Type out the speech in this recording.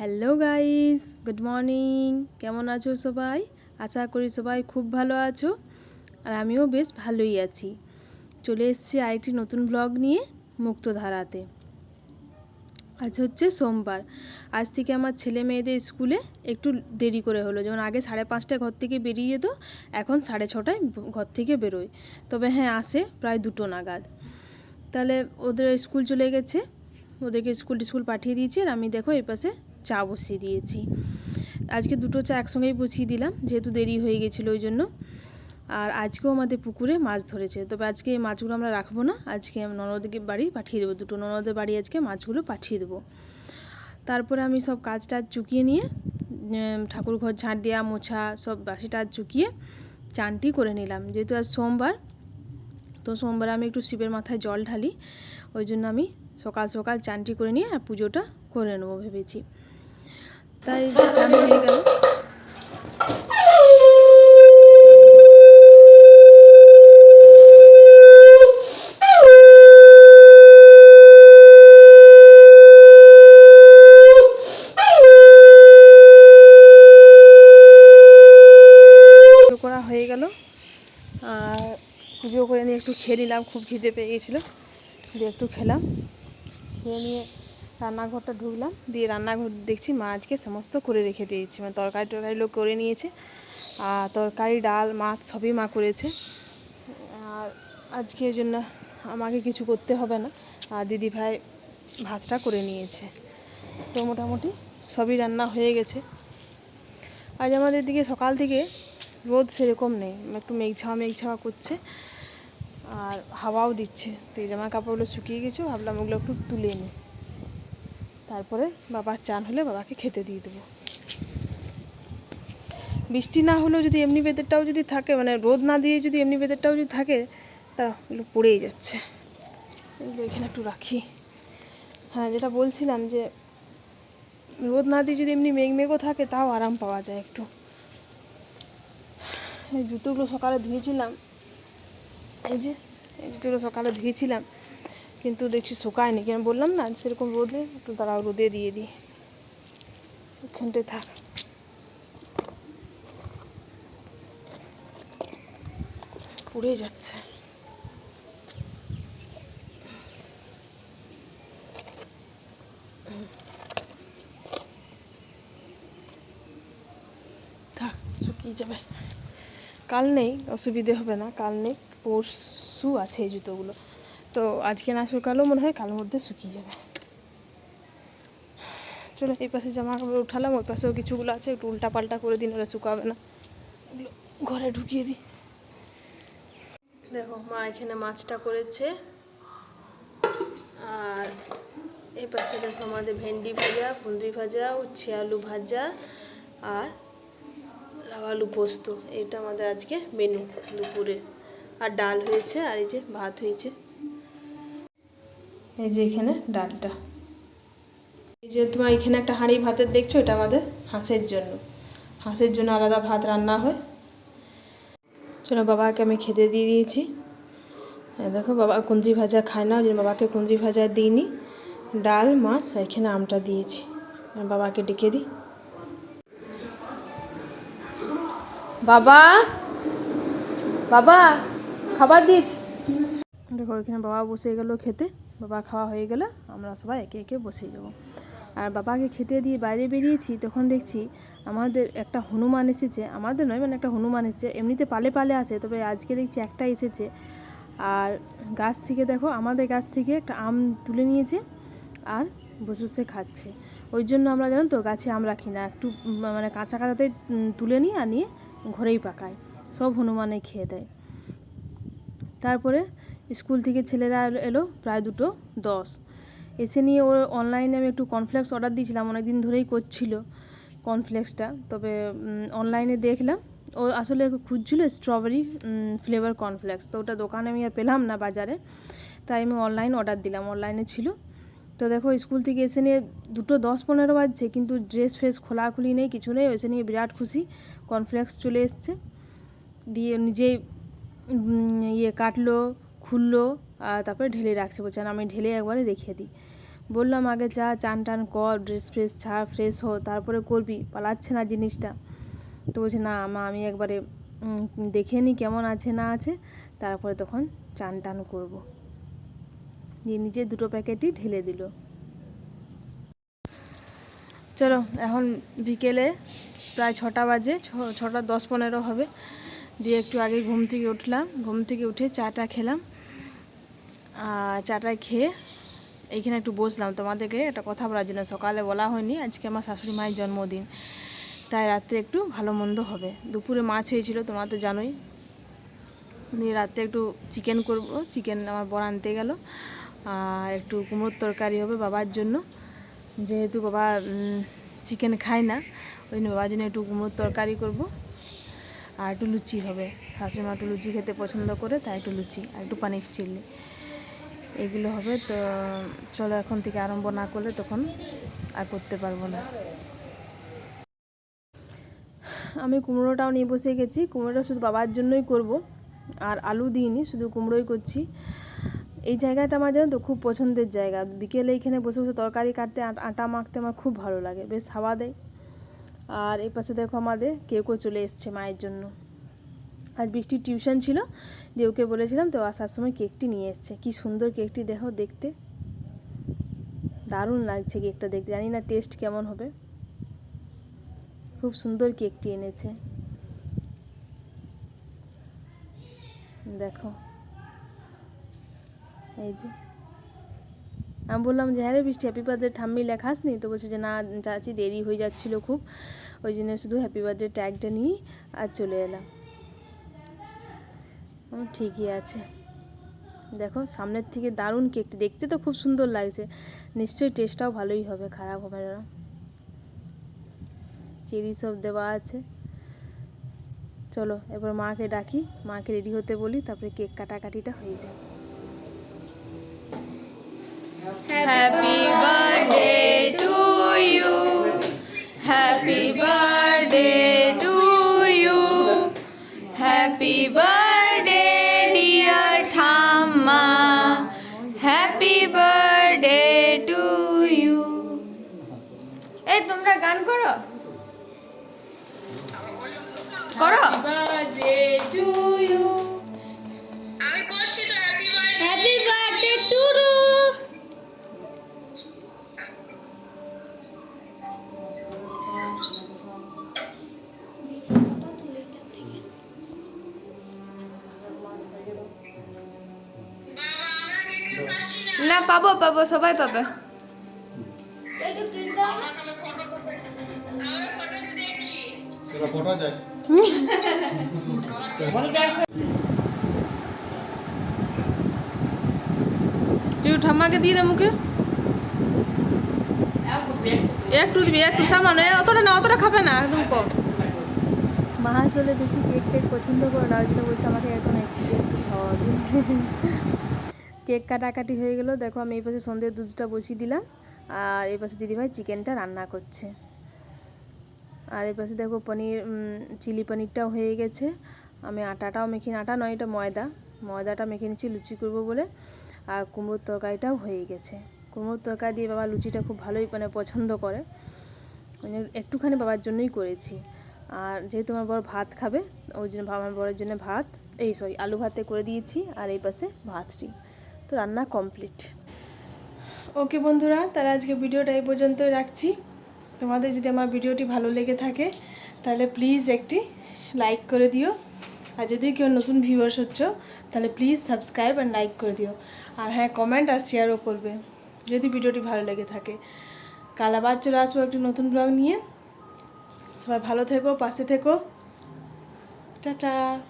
Hello guys good morning কেমন আছো সবাই? আশা করি সবাই খুব ভালো আছো আর আমিও বেশ ভালোই আছি। চলে এসেছি আরেকটি নতুন ব্লগ নিয়ে মুক্তধারাতে। আজ হচ্ছে সোমবার। আজ থেকে আমার ছেলে মেয়েদের স্কুলে একটু দেরি করে হলো। যেমন আগে সাড়ে পাঁচটায় ঘর থেকে বেরিয়ে যেত, এখন সাড়ে ছটায় ঘর থেকে বেরোয়। তবে হ্যাঁ আসে প্রায় দুটো নাগাদ। তাহলে ওদের স্কুল চলে গেছে। ওদেরকে স্কুল টিস্কুল পাঠিয়ে দিয়েছি আর আমি দেখো এই পাশে চা বসিয়ে দিয়েছি। আজকে দুটো চা একসঙ্গেই বসিয়ে দিলাম, যেহেতু দেরি হয়ে গেছিল ওই জন্য। আর আজকেও আমাদের পুকুরে মাছ ধরেছে। তবে আজকে এই মাছগুলো আমরা রাখব না, আজকে ননদকে বাড়ি পাঠিয়ে দেবো, দুটো ননদের বাড়ি আজকে মাছগুলো পাঠিয়ে দেবো। তারপরে আমি সব কাজ টাজ চুকিয়ে নিয়ে ঠাকুর ঘর ঝাঁট দেওয়া মোছা, সব বাসি টাজ চুকিয়ে চানটি করে নিলাম। যেহেতু আজ সোমবার, তো সোমবার আমি একটু শিবের মাথায় জল ঢালি, ওই জন্য আমি সকাল সকাল চানটি করে নিয়ে আর পুজোটা করে নেব ভেবেছি। তাই চান হয়ে গেল। করা হয়ে গেল। আর পুজো করে নিয়ে একটু খেয়ে নিলাম, খুব খিদে পেয়ে গেছিল। দিয়ে একটু খেলাম। খেয়ে নিয়ে রান্নাঘরটা ঢুকলাম দিয়ে রান্নাঘর দেখছি মা আজকে সমস্ত করে রেখে দিয়েছে। মানে তরকারি টরকারি লোক করে নিয়েছে, আর তরকারি, ডাল, মাছ সবই মা করেছে। আর আজকে জন্য আমাকে কিছু করতে হবে না। আর দিদি ভাই ভাতটা করে নিয়েছে। তো মোটামুটি সবই রান্না হয়ে গেছে। আজ আমাদের দিকে সকাল থেকে রোদ সেরকম নেই, একটু মেঘ ছাওয়া মেঘ ছাওয়া করছে। আর হাওয়াও দিচ্ছে। তো এই জামা কাপড়গুলো শুকিয়ে গেছে, ভাবলাম ওগুলো একটু তুলে নিই। তারপরে বাবার চান হলে বাবাকে খেতে দিয়ে দেবো। বৃষ্টি না হলেও যদি এমনি বেদেরটাও যদি থাকে মানে রোদ না দিয়ে যদি এমনি বেদেরটাও যদি থাকে, তা এগুলো পড়েই যাচ্ছে। এগুলো এখানে একটু রাখি। হ্যাঁ যেটা বলছিলাম যে রোদ না দিয়ে যদি এমনি মেঘ মেঘও থাকে, তাও আরাম পাওয়া যায় একটু। এই জুতোগুলো সকালে ধুয়েছিলাম। এই যে, এই জুতোগুলো সকালে ধুয়েছিলাম। কিন্তু দেখছি শুকায়নি কেন বললাম না, সেরকম রোদে একটু দাঁড়াও, রোদে দিয়ে দিই। ওখানটায় থাক। পুড়ে যাচ্ছে। থাক, শুকিয়ে যাবে। কাল নেই, অসুবিধে হবে না। কাল নেই, পরশু আছে এই জুতোগুলো। তো আজকে না শুকালেও মনে হয় কালের মধ্যে শুকিয়ে যাবে। চলো, এই পাশে জামা কাপড় উঠালাম, ওই পাশেও কিছুগুলো আছে, একটু উল্টা পাল্টা করে দিন, ওরা শুকাবে না। ওগুলো ঘরে ঢুকিয়ে দিই। দেখো, মা এখানে মাছটা করেছে। আর এই পাশে দেখো আমাদের ভেন্ডি ভাজা, কুঁদরি ভাজা, উচ্ছে আলু ভাজা আর আলু পোস্ত। এটা আমাদের আজকে মেনু দুপুরে। আর ডাল হয়েছে, আর এই যে ভাত হয়েছে। এই যে এখানে ডালটা। এই যে তোমার এখানে একটা হাঁড়ি ভাতের দেখছ, এটা আমাদের হাঁসের জন্য। হাঁসের জন্য আলাদা ভাত রান্না হয়। চলো বাবাকে আমি খেতে দিয়ে দিয়েছি। দেখো, বাবা কুঁদরি ভাজা খায় না, ওই জন্য বাবাকে কুঁদরি ভাজা দিইনি। ডাল, মাছ এখানে আমটা দিয়েছি। বাবাকে ডেকে দিই। বাবা! বাবা! খাবার দিয়েছি। দেখো, এখানে বাবা বসে গেল খেতে। বাবা খাওয়া হয়ে গেলে, আমরা সবাই একে একে বসে যাব। আর বাবাকে খেতে দিয়ে বাইরে বেরিয়েছি, তখন দেখছি আমাদের একটা হনুমান এসেছে। আমাদের নয় মানে একটা হনুমান এসেছে। এমনিতে পালে পালে আছে, তবে আজকে দেখছি একটা এসেছে। আর গাছ থেকে দেখো, আমাদের গাছ থেকে একটা আম তুলে নিয়েছে আর বসে বসে খাচ্ছে। ওই জন্য আমরা জানো তো, গাছে আম রাখি না। একটু মানে কাঁচা কাঁচাতে তুলে নিই আর নিয়ে ঘরেই পাকাই সব হনুমানে খেয়ে দেয়। তারপরে স্কুল থেকে ছেলেরা এলো- প্রায় দুটো দশ। এসে নিয়ে ওর অনলাইনে আমি একটু কর্নফ্লেক্স অর্ডার দিয়েছিলাম অনেক দিন ধরেই করছিল কর্নফ্লেক্সটা তবে অনলাইনে দেখলাম, ও আসলে খুঁজছিল স্ট্রবেরি ফ্লেভার কর্নফ্লেক্স তো ওটা দোকানে আমি আর পেলাম না বাজারে। তাই আমি অনলাইন অর্ডার দিলাম অনলাইনে ছিল। তো দেখো, স্কুল থেকে এসে নিয়ে দুটো দশ পনেরো বাজছে, কিন্তু ড্রেস ফ্রেস খোলাখুলি নেই, কিছু নেই। এসে নিয়ে বিরাট খুশি কর্নফ্লেক্স চলে এসছে। দিয়ে নিজেই ইয়ে কাটলো খুললো তারপরে ঢেলে রাখছে। বলছে আমি ঢেলে একবারে রেখে দিই। বললাম, আগে যা, চান টান কর ড্রেস ফ্রেস ছাড় ফ্রেশ হ তারপরে করবি, পালাচ্ছে না জিনিসটা। তো বলছে, না, মা, আমি একবারে দেখে নিই কেমন আছে, না আছে, তারপরে তখন চান টান করব। দিয়ে নিজে দুটো প্যাকেটই ঢেলে দিল। চলো, এখন বিকেলে প্রায় ছটা বাজে ছটা দশ পনেরো হবে। দিয়ে একটু আগে ঘুম থেকে উঠলাম, ঘুম থেকে উঠে চাটা খেলাম। চাটা খেয়ে এইখানে একটু বসলাম। তোমাদেরকে একটা কথা বলার জন্য সকালে বলা হয়নি, আজকে আমার শাশুড়ি মায়ের জন্মদিন। তাই রাত্রে একটু ভালো মন্দ হবে। দুপুরে মাছ হয়েছিল, তোমরা তো জানোই। দিয়ে রাত্রে একটু চিকেন করব। চিকেন আমার বর আনতে গেল। আর একটু কুমড়োর তরকারি হবে বাবার জন্য। যেহেতু বাবা চিকেন খায় না, ওই জন্য বাবার জন্য একটু কুমড়োর তরকারি করব। আর একটু লুচি হবে। শাশুড়ি মা একটু লুচি খেতে পছন্দ করে, তাই একটু লুচি আর একটু পানির চিল্লি। এগুলো হবে। তো চলো এখন থেকে আরম্ভ না করলে তখন আর করতে পারব না। আমি কুমড়োটাও নিয়ে বসে গেছি। কুমড়োটা শুধু বাবার জন্যই করব, আর আলু দিইনি, শুধু কুমড়োই করছি। এই জায়গাটা আমার জানো তো খুব পছন্দের জায়গা। বিকেলে এখানে বসে বসে তরকারি কাটতে আটা- মাখতে আমার খুব ভালো লাগে। বেশ হাওয়া দেয়। আর এই পাশে দেখো আমাদের কেউ কেউ চলে এসছে মায়ের জন্য। আর বৃষ্টির টিউশন ছিল, দিয়ে ওকে বলেছিলাম, তো আসার সময় কেকটি নিয়ে এসছে। কি সুন্দর কেকটি, দেখো দেখতে। দারুণ লাগছে কেকটা দেখতে, জানি না টেস্ট কেমন হবে। খুব সুন্দর কেকটি এনেছে। দেখো। এই যে। আমি বললাম যে হ্যাঁ রে বৃষ্টি হ্যাপি বার্থডে ঠাম্মি লেখাস নি তো বলছে যে, না, চাচি দেরি হয়ে যাচ্ছিল খুব। ওই জন্য শুধু হ্যাপি বার্থডে ট্যাগটা নিয়ে আর চলে এলাম। ঠিকই আছে। দেখো সামনের থেকে দারুণ কেকটি দেখতে তো খুব সুন্দর লাগছে। নিশ্চয়ই টেস্টটাও ভালোই হবে খারাপ হবে না। চেরি সব দেওয়া আছে। চলো এবার মাকে ডাকি। মাকে রেডি হতে বলি তারপরে কেক কাটাকাটিটা হয়ে যায়। Happy birthday to you. Happy birthday to you. Happy birthday, না পাবো পাবো সবাই পাবে। তুই ঠাম্মাকে দিয়ে দে মুখে। একটু দিবি একটু সামান্য এ অতটা না অতটা খাবে না একদম কম। মা আসলে বেশি কেক টেক পছন্দ করে না ওই জন্য বলছে আমাকে এখন একটু একটু খাওয়াবে। কেক কাটাকাটি হয়ে গেলো। দেখো আমি এই পাশে সন্ধ্যের দুধটা বসিয়ে দিলাম। আর এই পাশে দিদিভাই চিকেনটা রান্না করছে। আর এই পাশে দেখো পনির চিলি পনিরটাও হয়ে গেছে। আমি আটাটাও মেখে, আটা নয়, এটা ময়দা। ময়দাটা মেখে নিচ্ছি, লুচি করব বলে। আর কুমড়োর তরকারিটাও হয়ে গেছে। কুমড়োর তরকারি দিয়ে বাবা লুচিটা খুব ভালোই মানে পছন্দ করে। মানে একটুখানি বাবার জন্যই করেছি। আর যেহেতু আমার বড় ভাত খাবে, ওই জন্য আমার বড়ের জন্য ভাত, এই সরি আলু ভাতে করে দিয়েছি। আর এই পাশে ভাতটি। তো রান্না কমপ্লিট ওকে বন্ধুরা, তাহলে আজকে ভিডিওটা এই পর্যন্তই রাখছি। তোমাদের যদি আমার ভিডিওটি ভালো লেগে থাকে, তাহলে প্লিজ একটি লাইক করে দিও। আর যদি কেউ নতুন ভিউয়ার্স হচ্ছ, তাহলে প্লিজ সাবস্ক্রাইব অ্যান্ড লাইক করে দিও। আর হ্যাঁ কমেন্ট আর শেয়ারও করবে, যদি ভিডিওটি ভালো লেগে থাকে। কাল আবার চলে আসব একটি নতুন ব্লগ নিয়ে। সবাই ভালো থেকো, পাশে থেকো। টাটা।